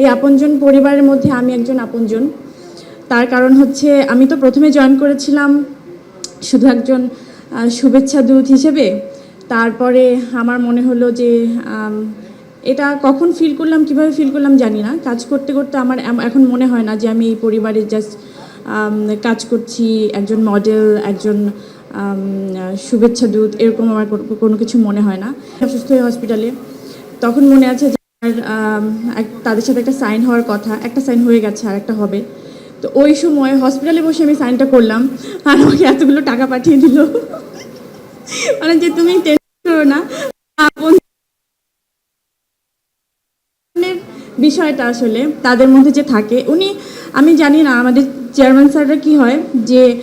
এই আপনজন পরিবারের মধ্যে আমি একজন আপনজন। তার কারণ হচ্ছে আমি তো প্রথমে জয়েন করেছিলাম শুধু একজন শুভেচ্ছা দূত হিসেবে। তারপরে আমার মনে হলো যে এটা কখন ফিল করলাম, কীভাবে ফিল করলাম জানি না। কাজ করতে করতে আমার এখন মনে হয় না যে আমি এই পরিবারের জাস্ট কাজ করছি, একজন মডেল একজন শুভেচ্ছা দূত, এরকম আমার কোনো- কোনো কিছু মনে হয় না। অসুস্থ হয়ে হসপিটালে তখন মনে আছে এক- তাদের সাথে একটা সাইন হওয়ার কথা, একটা সাইন হয়ে গেছে আর একটা হবে। তো ওই সময় হসপিটালে বসে আমি সাইনটা করলাম, আর আমাকে এতগুলো টাকা পাঠিয়ে দিল। মানে যে, তুমি বিষয়টা আসলে তাদের মধ্যে যে থাকে, উনি, আমি জানি না, আমাদের চেয়ারম্যান স্যাররা কি হয়, যে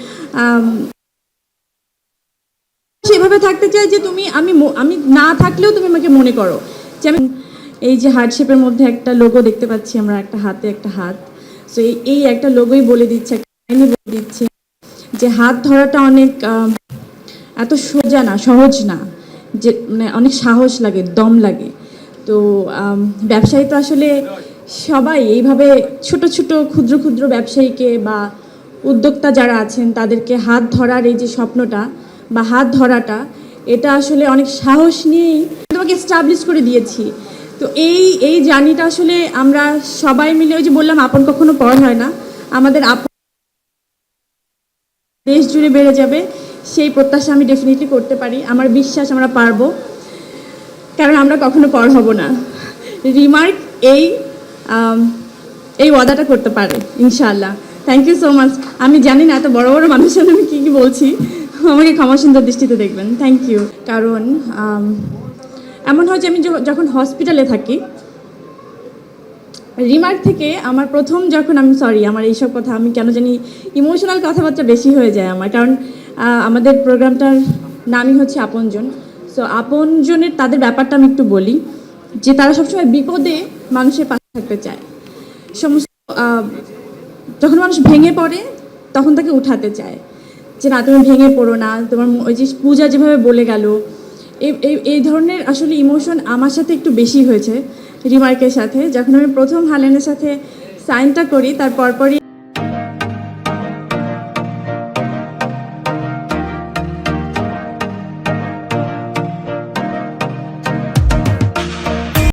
সেভাবে থাকতে চাই যে, তুমি, আমি আমি না থাকলেও তুমি আমাকে মনে করো। যে আমি এই যে হার্ট শেপের মধ্যে একটা লোগো দেখতে পাচ্ছি আমরা, একটা হাতে, একটা হাত। সো এই একটা লোগোই বলে দিচ্ছে, একটা বলে দিচ্ছে যে হাত ধরাটা অনেক এত সোজা না, সহজ না, যে মানে অনেক সাহস লাগে, দম লাগে। তো ব্যবসায়ী তো আসলে সবাই এইভাবে ছোট ছোট, ক্ষুদ্র ক্ষুদ্র ব্যবসায়ীকে বা উদ্যোক্তা যারা আছেন, তাদেরকে হাত ধরার এই যে স্বপ্নটা বা হাত ধরাটা, এটা আসলে অনেক সাহস নিয়েই তোমাকে এস্টাবলিশ করে দিয়েছি। তো এই এই জার্নিটা আসলে আমরা সবাই মিলে ওই যে বললাম, আপন কখনো পর হয় না। আমাদের আপন দেশ জুড়ে বেড়ে যাবে, সেই প্রত্যাশা আমি ডেফিনেটলি করতে পারি, আমার বিশ্বাস আমরা পারব। কারণ আমরা কখনো পর হব না। রিমার্ক এই এই ওয়াদাটা করতে পারে, ইনশাআল্লাহ। থ্যাংক ইউ সো মাচ আমি জানি না এত বড় বড় মানুষের আমি কী কী বলছি। আমাকে ক্ষমা সুন্দর দৃষ্টিতে দেখবেন। থ্যাংক ইউ কারণ এমন হয় যে আমি যখন হসপিটালে থাকি রিমার্ক থেকে আমার প্রথম যখন আমি সরি আমার এইসব কথা, আমি কেন জানি ইমোশনাল কথাবার্তা বেশি হয়ে যায় আমার। কারণ আমাদের প্রোগ্রামটার নামই হচ্ছে আপনজন। সো আপনজনের, তাদের ব্যাপারটা আমি একটু বলি, যে তারা সবসময় বিপদে মানুষের পাশে থাকতে চায়। সমস্ত যখন মানুষ ভেঙে পড়ে, তখন তাকে উঠাতে চায়। যে না, তুমি ভেঙে পড়ো না, তোমার ওই যে পূজা যেভাবে বলে গেল এই ধরনের আসলে ইমোশন আমার সাথে একটু বেশি হয়েছে, রিমার্কের সাথে। যখন আমি প্রথম হালেনের সাথে সাইনটা করি, তার পরপরই